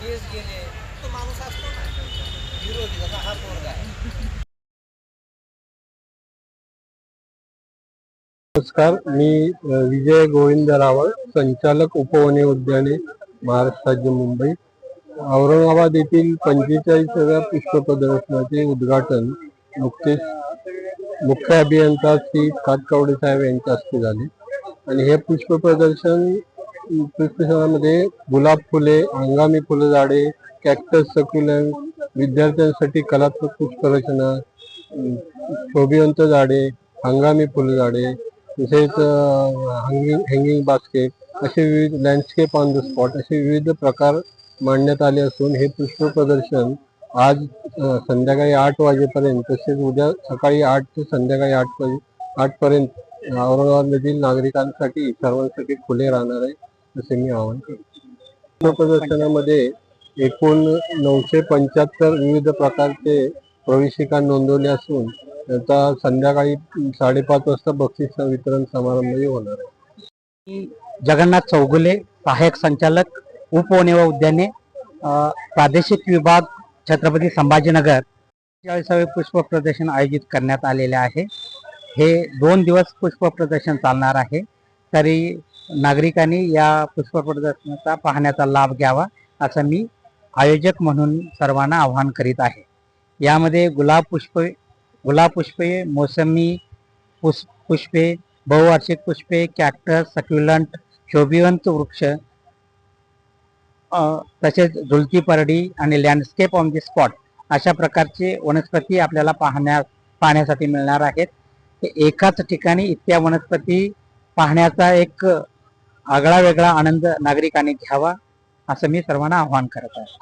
केस तो माणूस असतो विरोधी कसा हा पोरगा आहे नमस्कार मी विजय गोविंद रावळ संचालक उपवने उद्याने महाराष्ट्र राज्य मुंबई. औरंगाबाद येथील पंचेचाळीसाव्या पुष्प प्रदर्शनाचे उद्घाटन नुकतेच मुख्य अभियंता श्री काटकवडे साहेब यांच्या हस्ते झाले. आणि हे पुष्प प्रदर्शन पुष्पशनामध्ये गुलाब फुले हंगामी फुलझाडे कॅक्टस सक्युलंट विद्यार्थ्यांसाठी कलात्मक पुष्प रचना शोभिवंत झाडे हंगामी फुलझाडे तसेच हँगिंग हँगिंग बास्केट असे विविध लँडस्केप ऑन द स्पॉट असे विविध प्रकार मांडण्यात आले असून हे पुष्प प्रदर्शन आज संध्याकाळी आठ वाजेपर्यंत तसेच उद्या सकाळी आठ ते संध्याकाळी आठ वाजे आठपर्यंत औरंगाबादमधील नागरिकांसाठी सर्वांसाठी खुले राहणार आहे असे मी आवाहन करतो. प्रदर्शनामध्ये एकूण नऊशे पंच्याहत्तर विविध प्रकारचे प्रवेशिका नोंदवले असून आता संध्याकाळी साडेपाच वाजता बक्षीस वितरण समारंभही होणार आहे. जगन्नाथ चौगुले सहाय्यक संचालक उपवनेवा उद्याने प्रादेशिक विभाग छत्रपती संभाजीनगर चाळीसावे पुष्प प्रदर्शन आयोजित करण्यात आलेले आहे. हे दोन दिवस पुष्प प्रदर्शन चालणार आहे. तरी नागरिकांनी या पुष्प प्रदर्शनाचा पाहण्याचा लाभ घ्यावा असं मी आयोजक म्हणून सर्वांना आवाहन करीत आहे. यामध्ये गुलाब पुष्प गुलाब पुष्पे मोसंबी पुष पुष्पे बहुवार्षिक पुष्पे कॅक्टस सक्युलंट शोभिवंत वृक्ष तसेच झुलती परडी आणि लँडस्केप ऑन दी स्पॉट अशा प्रकारचे वनस्पती आपल्याला पाहण्या पाहण्यासाठी मिळणार आहेत. ते एकाच ठिकाणी इतक्या वनस्पती पाहण्याचा एक आगळा वेगळा आनंद नागरिकांनी घ्यावा असं मी सर्वांना आवाहन करत आहे.